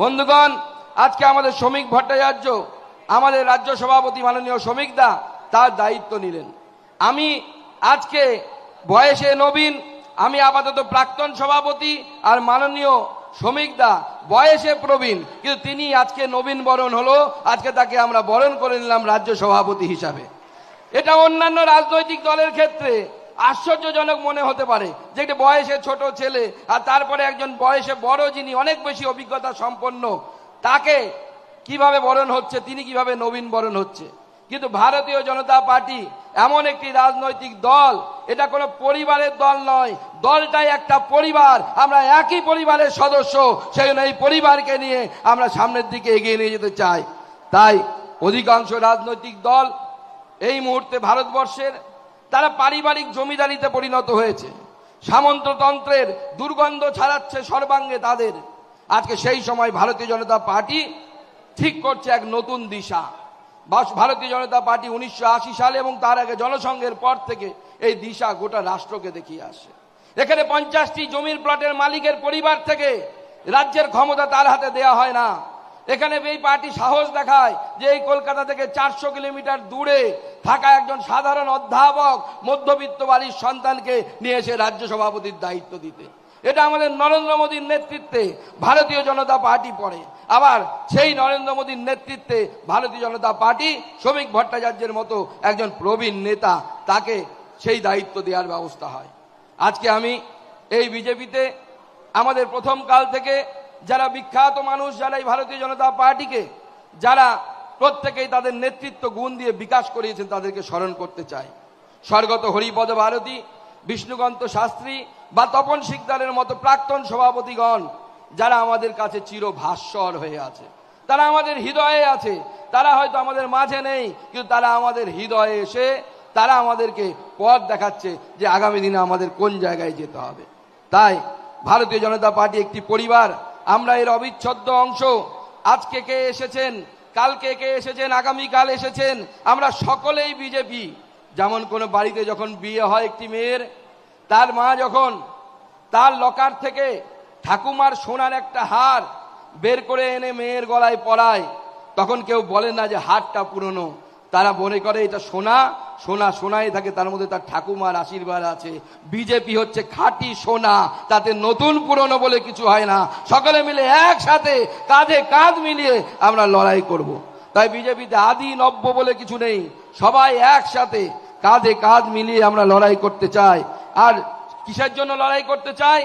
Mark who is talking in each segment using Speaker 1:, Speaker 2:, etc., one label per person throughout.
Speaker 1: বন্ধুগণ, আজকে আমাদের শ্রমিক ভট্টাচার্য, আমাদের রাজ্য সভাপতি মাননীয় শ্রমিক দা তার দায়িত্ব নিলেন। আমি আজকে বয়সে নবীন, আমি আপাতত প্রাক্তন সভাপতি আর মাননীয় শ্রমিক দা বয়সে প্রবীণ, কিন্তু তিনি আজকে নবীন বরণ হলো, আজকে তাকে আমরা বরণ করে নিলাম রাজ্য সভাপতি হিসাবে। এটা অন্যান্য রাজনৈতিক দলের ক্ষেত্রে আশ্চর্যজনক মনে হতে পারে যে একটি বয়সে ছোট ছেলে আর তারপরে একজন বয়সে বড় যিনি অনেক বেশি অভিজ্ঞতা সম্পন্ন, তাকে কীভাবে বরণ হচ্ছে, তিনি কীভাবে নবীন বরণ হচ্ছে। কিন্তু ভারতীয় জনতা পার্টি এমন একটি রাজনৈতিক দল, এটা কোনো পরিবারের দল নয়, দলটাই একটা পরিবার। আমরা একই পরিবারের সদস্য সেই জন্য এই পরিবারকে নিয়ে আমরা সামনের দিকে এগিয়ে নিয়ে যেতে চাই। তাই অধিকাংশ রাজনৈতিক দল এই মুহূর্তে ভারতবর্ষের তারা পারিবারিক জমিদারিতে পরিণত হয়েছে। সামন্ততন্ত্রের দুর্গন্ধ ছাড়াচ্ছে সর্বাঙ্গে তাদের। আজকে সেই সময় ভারতীয় জনতা পার্টি ঠিক করছে এক নতুন দিশা। ভারতীয় জনতা পার্টি উনিশশো আশি সালে এবং তার আগে জনসংঘের পর থেকে এই দিশা গোটা রাষ্ট্রকে দেখিয়ে আসে এখানে পঞ্চাশটি জমির প্লটের মালিকের পরিবার থেকে রাজ্যের ক্ষমতা তার হাতে দেয়া হয় না। এখানে এই পার্টি সাহস দেখায় যে এই কলকাতা থেকে চারশো কিলোমিটার দূরে থাকা একজন সাধারণ অধ্যাপক মধ্যবিত্ত বাড়ির সন্তানকে নিয়ে এসে রাজ্য সভাপতির দায়িত্ব দিতে। এটা আমাদের নরেন্দ্র মোদীর নেতৃত্বে ভারতীয় জনতা পার্টি পড়ে। আবার সেই নরেন্দ্র মোদীর নেতৃত্বে ভারতীয় জনতা পার্টি শ্রমিক ভট্টাচার্যের মতো একজন প্রবীণ নেতা তাকে সেই দায়িত্ব দেওয়ার ব্যবস্থা হয়। আজকে আমি এই বিজেপিতে আমাদের প্রথম কাল থেকে যারা বিখ্যাত মানুষ, যারা এই ভারতীয় জনতা পার্টিকে, যারা প্রত্যেকেই তাদের নেতৃত্ব গুণ দিয়ে বিকাশ করিয়েছেন, তাদেরকে স্মরণ করতে চাই। স্বর্গত হরিপদ ভারতী, বিষ্ণুকান্ত শাস্ত্রী বা তপন শিকদারের মতো প্রাক্তন সভাপতিগণ, যারা আমাদের কাছে চির ভাস্বর হয়ে আছে। তারা আমাদের হৃদয়ে আছে। তারা হয়তো আমাদের মাঝে নেই, কিন্তু তারা আমাদের হৃদয়ে এসে, তারা আমাদেরকে পথ দেখাচ্ছে যে আগামী দিনে আমাদের কোন জায়গায় যেতে হবে। তাই ভারতীয় জনতা পার্টি একটি পরিবার আমরা এর অবিচ্ছেদ্য অংশ। আজকে কে এসেছেন? কালকে কে এসেছেন? আগামীকাল এসেছেন? আমরা সকলেই বিজেপি। যেমন কোনো বাড়িতে যখন বিয়ে হয় একটি মেয়ের, তার মা যখন তার লকার থেকে ঠাকুমার সোনার একটা হার বের করে এনে মেয়ের গলায় পরায়, তখন কেউ বলে না যে হারটা পুরনো। তারা মনে করে এটা সোনা সোনা সোনাই থাকে, তার মধ্যে তার ঠাকুমার আশীর্বাদ আছে। বিজেপি হচ্ছে খাঁটি সোনা, তাতে নতুন পুরনো বলে কিছু হয় না। সকলে মিলে একসাথে কাঁধে কাঁধ মিলিয়ে আমরা লড়াই করব। তাই বিজেপিতে আদি নব্য বলে কিছু নেই। সবাই একসাথে কাঁধে কাঁধ মিলিয়ে আমরা লড়াই করতে চাই। আর কিসের জন্য লড়াই করতে চাই?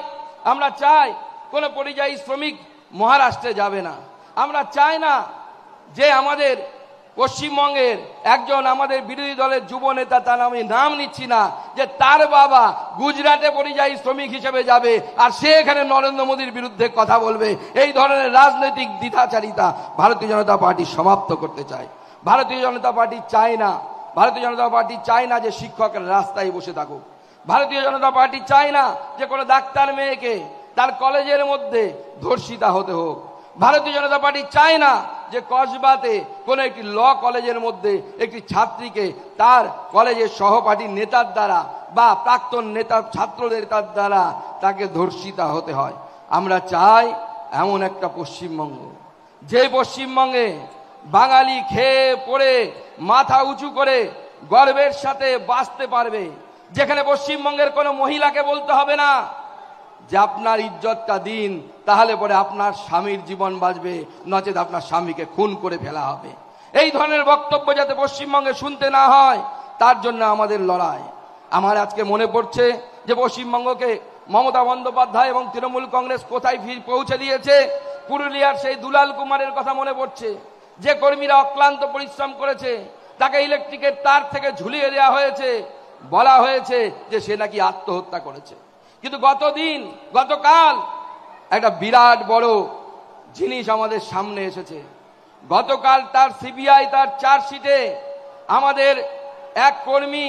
Speaker 1: আমরা চাই কোনো পরিযায়ী শ্রমিক মহারাষ্ট্রে যাবে না। আমরা চাই না যে আমাদের পশ্চিমবঙ্গের একজন আমাদের বিরোধী দলের যুব নেতা, তার আমি নাম নিচ্ছি না, যে তার বাবা গুজরাটে পরিযায়ী শ্রমিক হিসেবে যাবে আর সে এখানে নরেন্দ্র মোদীর বিরুদ্ধে কথা বলবে। এই ধরনের রাজনৈতিক দ্বিধাচারিতা ভারতীয় জনতা পার্টি সমাপ্ত করতে চায়। ভারতীয় জনতা পার্টি চায় না, ভারতীয় জনতা পার্টি চায় না যে শিক্ষকের রাস্তায় বসে থাকুক। ভারতীয় জনতা পার্টি চায় না যে কোনো ডাক্তার মেয়েকে তার কলেজের মধ্যে ধর্ষিতা হতে হোক। ভারতীয় জনতা পার্টি চায় না যে কসবাতে কোনো একটি ল কলেজের মধ্যে একটি ছাত্রীকে তার কলেজের সহপাঠী নেতার দ্বারা বা প্রাক্তন নেতা ছাত্রদের তার দ্বারা তাকে ধর্ষিতা হতে হয়। আমরা চাই এমন একটা পশ্চিমবঙ্গ। যে পশ্চিমবঙ্গে বাঙালি খেয়ে পড়ে, মাথা উঁচু করে গর্বের সাথে বাঁচতে পারবে, যেখানে পশ্চিমবঙ্গের কোনো মহিলাকে বলতে হবে না। যে আপনার ইজ্জতটা দিন, তাহলে পরে আপনার স্বামীর জীবন বাঁচবে, নচেত আপনার স্বামীকে খুন করে ফেলা হবে। এই ধরনের বক্তব্য যাতে পশ্চিমবঙ্গে শুনতে না হয়, তার জন্য আমাদের লড়াই। আমার আজকে মনে পড়ছে যে পশ্চিমবঙ্গকে মমতা বন্দ্যোপাধ্যায় এবং তৃণমূল কংগ্রেস কোথায় ফির পৌঁছে দিয়েছে, পুরুলিয়ার সেই দুলাল কুমারের কথা মনে পড়ছে। যে কর্মীরা অক্লান্ত পরিশ্রম করেছে, তাকে ইলেকট্রিকের তার থেকে ঝুলিয়ে দেওয়া হয়েছে, বলা হয়েছে যে সে নাকি আত্মহত্যা করেছে। কিন্তু গতদিন, গতকাল একটা বিরাট বড় জিনিস আমাদের সামনে এসেছে। গতকাল তার সিবিআই, তার চার্জশিটে আমাদের এক কর্মী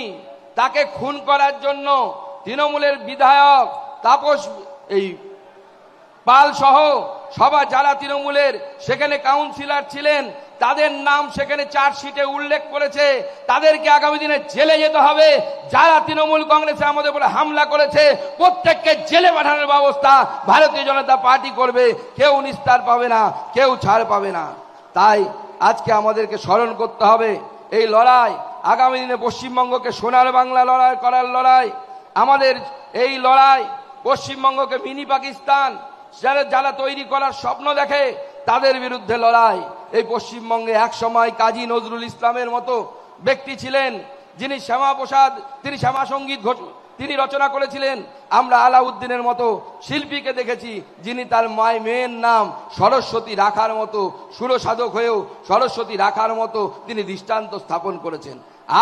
Speaker 1: তাকে খুন করার জন্য তৃণমূলের বিধায়ক তাপস, এই পাল সহ সবা যারা তৃণমূলের, সেখানে কাউন্সিলর ছিলেন তাদের নাম সেখানে চার্জশিটে উল্লেখ করেছে। তাদেরকে আগামী দিনে জেলে যেতে হবে। যারা তৃণমূল কংগ্রেসে আমাদের উপরে হামলা করেছে, প্রত্যেককে জেলে পাঠানোর ব্যবস্থা ভারতীয় জনতা পার্টি করবে। কেউ নিস্তার পাবে না, কেউ ছাড় পাবে না। তাই আজকে আমাদেরকে স্মরণ করতে হবে, এই লড়াই আগামী দিনে পশ্চিমবঙ্গকে সোনার বাংলা লড়াই করার লড়াই। আমাদের এই লড়াই পশ্চিমবঙ্গকে মিনি পাকিস্তান, যারা যারা তৈরি করার স্বপ্ন দেখে তাদের বিরুদ্ধে লড়াই। এই পশ্চিমবঙ্গে এক সময় কাজী নজরুল ইসলামের মতো ব্যক্তি ছিলেন, যিনি শ্যামাপ্রসাদ, তিনি শ্যামা সংগীত তিনি রচনা করেছিলেন। আমরা আলাউদ্দিনের মতো শিল্পীকে দেখেছি, যিনি তার মায় মেয়ের নাম সরস্বতী রাখার মতো সুরসাধক হয়েও সরস্বতী রাখার মতো তিনি দৃষ্টান্ত স্থাপন করেছেন।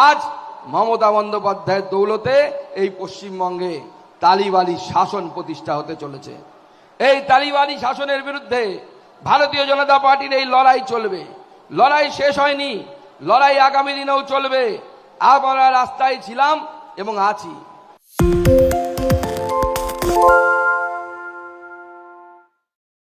Speaker 1: আজ মমতা বন্দ্যোপাধ্যায়ের দৌলতে এই পশ্চিমবঙ্গে তালিবালি শাসন প্রতিষ্ঠা হতে চলেছে। এই তালিবানি শাসনের বিরুদ্ধে ভারতীয় জনতা পার্টির এই লড়াই চলবে। লড়াই শেষ হয়নি। লড়াই আগামী দিনেও চলবে। আমরা রাস্তায় ছিলাম এবং আছি।